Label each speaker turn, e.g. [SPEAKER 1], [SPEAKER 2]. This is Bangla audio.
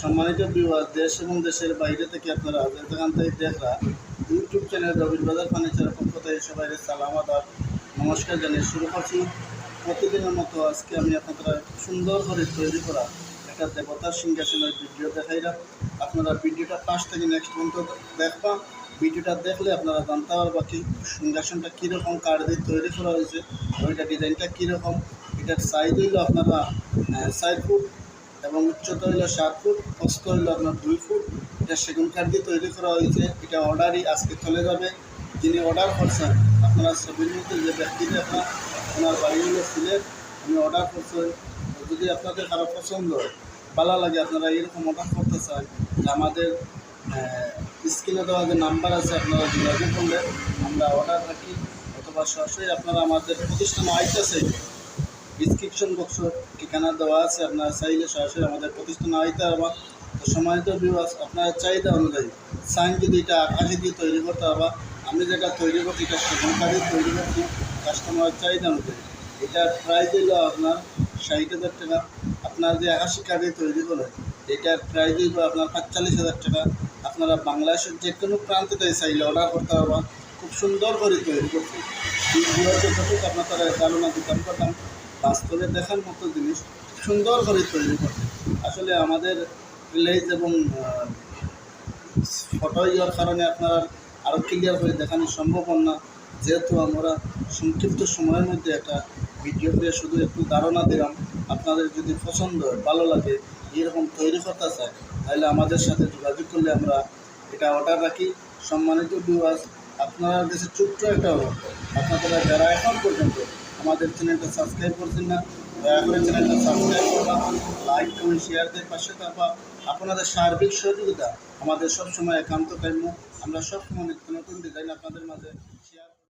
[SPEAKER 1] সম্মানিত বিবাহ দেশ এবং দেশের বাইরে থেকে আপনারা যেখান থেকে দেখরা ইউটিউব চ্যানেল রবির বাজার ফার্নিচারের পক্ষ থেকে সবাই সালাম, আদাব, নমস্কার জানিয়ে শুরু করছি। প্রতিদিনের মতো আজকে আমি আপনারা সুন্দর করে তৈরি করা একটা দেবতার সিংহাসনের ভিডিও দেখাইলাম আপনারা ভিডিওটা পাশ থেকে নেক্সট পর্যন্ত দেখবা। ভিডিওটা দেখলে আপনারা জানতে পারবা কি সিংহাসনটা কীরকম কাঠ দিয়ে তৈরি করা হয়েছে, ওইটা ডিজাইনটা কীরকম, এটার সাইজ হইল আপনারা সাইড ফুট এবং উচ্চতা হইল সাত ফুট প্রস্থ হইল আপনার দুই ফুট। এটা সেগুন কাঠ দিয়ে তৈরি করা হয়েছে। এটা অর্ডারই আজকে চলে যাবে। যিনি অর্ডার করছেন, আপনারা ছবির মধ্যে যে ব্যক্তিটা আপনার আপনার বাড়ি হলো সিলেট উনি অর্ডার করছেন, যদি আপনাদের কারও পছন্দ, ভালো লাগে, আপনারা এরকম অর্ডার করতে চান, যে আমাদের স্ক্রিনে দেওয়া যে নাম্বার আছে, আপনারা যোগাযোগ করলে আমরা অর্ডার রাখি। অথবা সরাসরি আপনারা আমাদের প্রতিষ্ঠানে আইতেছে ডিসক্রিপশন বক্স ঠিকানা দেওয়া আছে। আপনারা চাইলে সরাসরি আমাদের প্রতিষ্ঠানে আইতে পারবা। তো সময়ত বিবাস আপনার চাহিদা অনুযায়ী সাইন যদি এটা আকাশে দিয়ে তৈরি করতে পারবা আমি যেটা তৈরি করছি এটা সেগুন কাঠে তৈরি করছি কাস্টমারের চাহিদা অনুযায়ী। এটার প্রাইস হলো আপনার ষাট হাজার টাকা। আপনার যে আকাশি কাঠে তৈরি করে এটার প্রাইস হইব আপনার পাঁচচল্লিশ হাজার টাকা। আপনারা বাংলাদেশের যে কোনো প্রান্তে তাই চাইলে অর্ডার করতে পারবা। খুব সুন্দর করে তৈরি করছি আপনারা ধারণা দিতাম, করতাম বাস্তবে দেখার মতো জিনিস সুন্দর করে তৈরি করছে আসলে আমাদের রিলেজ এবং ফটো ইয়ার কারণে আপনার আরও ক্লিয়ার করে দেখানো সম্ভব না। যেহেতু আমরা সংক্ষিপ্ত সময়ের মধ্যে একটা ভিডিও করে শুধু একটু ধারণা দিলাম, আপনাদের যদি পছন্দ হয়, ভালো লাগে, এরকম তৈরি করতে চায় তাহলে আমাদের সাথে যোগাযোগ করলে আমরা এটা অর্ডার রাখি। সম্মানিত ভিউয়ার্স আপনারা কাছে ছোট্ট একটা অনুরোধ, আপনারা যারা এখন পর্যন্ত আমাদের চ্যানেলটা সাবস্ক্রাইব করছেন না, দয়া করে চ্যানেলটা সাবস্ক্রাইব করবা লাইক, কমেন্ট শেয়ার দিয়ে পাশে থাকবা। আপনাদের সার্বিক সহযোগিতা আমাদের সবসময় একান্ত কাম্য। আমরা সবসময় নিত্য নতুন ডিজাইন আপনাদের মাঝে